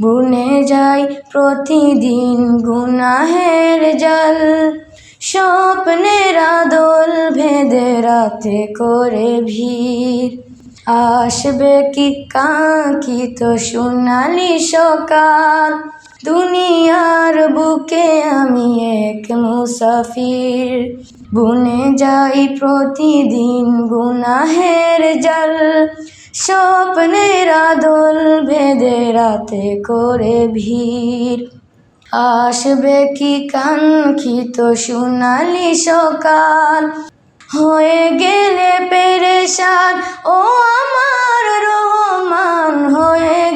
বুনে যাই প্রতিদিন গুনাহের জল। স্বপ্নের আদল ভেদে রাতে করে ভিড়। আসবে কি কাঙ্ক্ষিত সোনালি সকাল? দুনিয়ার বুকে আমি এক মুসাফির। বুনে যাই প্রতিদিন গুনাহের জল। স্বপ্নের দোল ভেদে রাতে করে ভিড়। আসবে কি কাঙ্ক্ষিত সোনালি সকাল? হয়ে গেলে পেরেশান, ও আমার রহমান হয়ে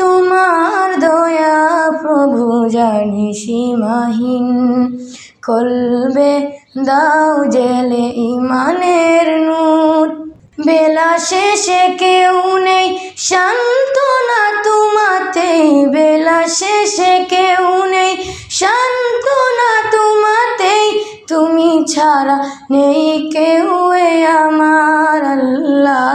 তোমার দয়া প্রভু জানি সীমাহীন। কলবে দাও জেলে ইমানের নূর। বেলা শেষে কেউ নেই, সান্ত্বনা তোমাতেই বেলা শেষে কেউ নেই, সান্ত্বনা তোমাতেই তুমি ছাড়া নেই কেউ আমার আল্লাহ।